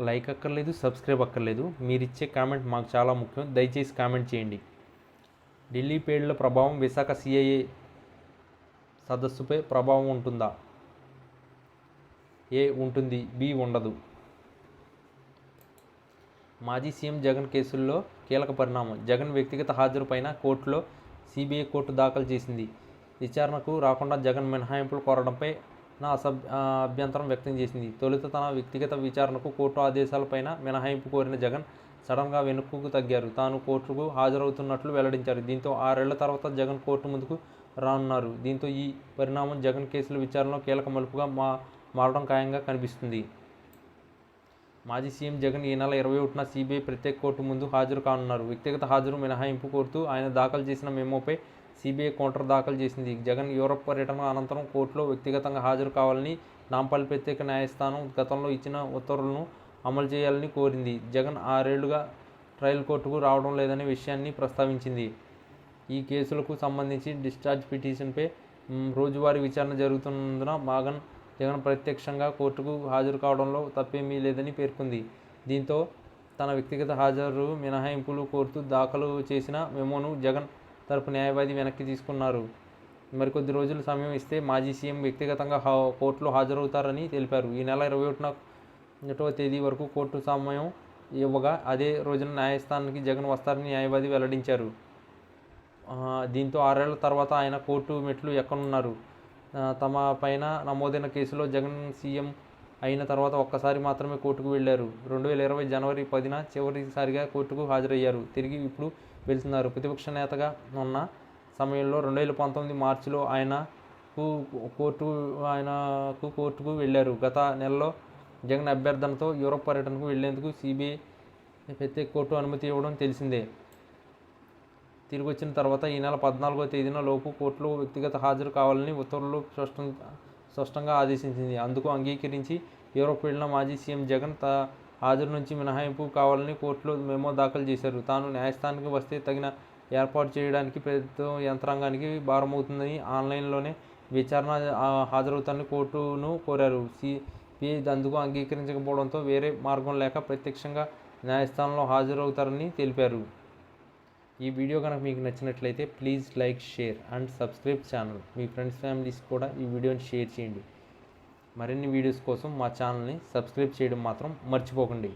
Like అక్కర్లేదు subscribe అక్కర్లేదు. మీరు ఇచ్చే కామెంట్ మాకు చాలా ముఖ్యం. దయచేసి కామెంట్ చేయండి. ఢిల్లీ పేడ్ల ప్రభావం విశాఖ సిఐఏ సదస్సుపై ప్రభావం ఉంటుందా? ఏ ఉంటుంది? బి ఉండదు. మాజీ సీఎం జగన్ కేసుల్లో కీలక పరిణామం. జగన్ వ్యక్తిగత హాజరుపైన కోర్టులో సిబిఐ కోర్టు దాఖలు చేసింది. విచారణకు రాకుండా జగన్ మినహాయింపులు కోరడంపై నా అసభ్ అభ్యంతరం వ్యక్తం చేసింది. తొలుత తన వ్యక్తిగత విచారణకు కోర్టు ఆదేశాలపైన మినహాయింపు కోరిన జగన్ సడన్గా వెనుకకు తగ్గారు. తాను కోర్టుకు హాజరవుతున్నట్లు వెల్లడించారు. దీంతో ఆరేళ్ళ తర్వాత జగన్ కోర్టు ముందుకు రానున్నారు. దీంతో ఈ పరిణామం జగన్ కేసుల విచారణలో కీలక మలుపుగా మా మారడం ఖాయంగా కనిపిస్తుంది. మాజీ సీఎం జగన్ ఈ నెల ఇరవై ఒకటిన సిబిఐ ప్రత్యేక కోర్టు ముందు హాజరు కానున్నారు. వ్యక్తిగత హాజరు మినహాయింపు కోరుతూ ఆయన దాఖలు చేసిన మెమోపై సిబిఐ కౌంటర్ దాఖలు చేసింది. జగన్ యూరప్ పర్యటన అనంతరం కోర్టులో వ్యక్తిగతంగా హాజరు కావాలని నాంపల్లి ప్రత్యేక న్యాయస్థానం గతంలో ఇచ్చిన ఉత్తర్వులను అమలు చేయాలని కోరింది. జగన్ ఆరేళ్ళుగా ట్రయల్ కోర్టుకు రావడం లేదనే విషయాన్ని ప్రస్తావించింది. ఈ కేసులకు సంబంధించి డిశ్చార్జ్ పిటిషన్పై రోజువారీ విచారణ జరుగుతున్నందున మాగన్ జగన్ ప్రత్యక్షంగా కోర్టుకు హాజరు కావడంలో తప్పేమీ లేదని పేర్కొంది. దీంతో తన వ్యక్తిగత హాజరు మినహాయింపులు కోరుతూ దాఖలు చేసిన మెమోను జగన్ తరపు న్యాయవాది వెనక్కి తీసుకున్నారు. మరికొద్ది రోజులు సమయం ఇస్తే మాజీ సీఎం వ్యక్తిగతంగా కోర్టులో హాజరవుతారని తెలిపారు. ఈ నెల ఇరవై ఒకటిన ఒకటవ తేదీ వరకు కోర్టు సమయం ఇవ్వగా అదే రోజున న్యాయస్థానానికి జగన్ వస్తారని న్యాయవాది వెల్లడించారు. దీంతో ఆరేళ్ళ తర్వాత ఆయన కోర్టు మెట్లు ఎక్కనున్నారు. తమ పైన నమోదైన కేసులో జగన్ సీఎం అయిన తర్వాత ఒక్కసారి మాత్రమే కోర్టుకు వెళ్ళారు. రెండు వేల ఇరవై జనవరి పదిన చివరిసారిగా కోర్టుకు హాజరయ్యారు. తిరిగి ఇప్పుడు వెళ్తున్నారు. ప్రతిపక్ష నేతగా ఉన్న సమయంలో రెండు వేల పంతొమ్మిది మార్చిలో ఆయనకు కోర్టు ఆయనకు కోర్టుకు వెళ్ళారు. గత నెలలో జగన్ అభ్యర్థనతో యూరప్ పర్యటనకు వెళ్ళేందుకు సిబిఐ ప్రత్యేక కోర్టు అనుమతి ఇవ్వడం తెలిసిందే. తిరిగి వచ్చిన తర్వాత ఈ నెల పద్నాలుగో తేదీన లోపు కోర్టులో వ్యక్తిగత హాజరు కావాలని ఉత్తర్వులు స్పష్టం స్పష్టంగా ఆదేశించింది. అందుకు అంగీకరించి యూరోప్ వెళ్ళిన మాజీ సీఎం జగన్ తా హాజరు నుంచి మినహాయింపు కావాలని కోర్టులో మెమో దాఖలు చేశారు. తాను న్యాయస్థానానికి వస్తే తగిన ఏర్పాటు చేయడానికి ప్రభుత్వ యంత్రాంగానికి భారమవుతుందని ఆన్లైన్లోనే విచారణ హాజరవుతానని కోర్టును కోరారు. సిపిఐ అందుకు అంగీకరించకపోవడంతో వేరే మార్గం లేక ప్రత్యక్షంగా న్యాయస్థానంలో హాజరవుతారని తెలిపారు. ఈ వీడియో కనుక మీకు నచ్చినట్లయితే please like share and subscribe channel. Me friends families కూడా ఈ వీడియోని షేర్ చేయండి. మరిన్ని వీడియోస్ కోసం మా ఛానల్ని సబ్స్క్రైబ్ చేయడం మాత్రం మర్చిపోకండి.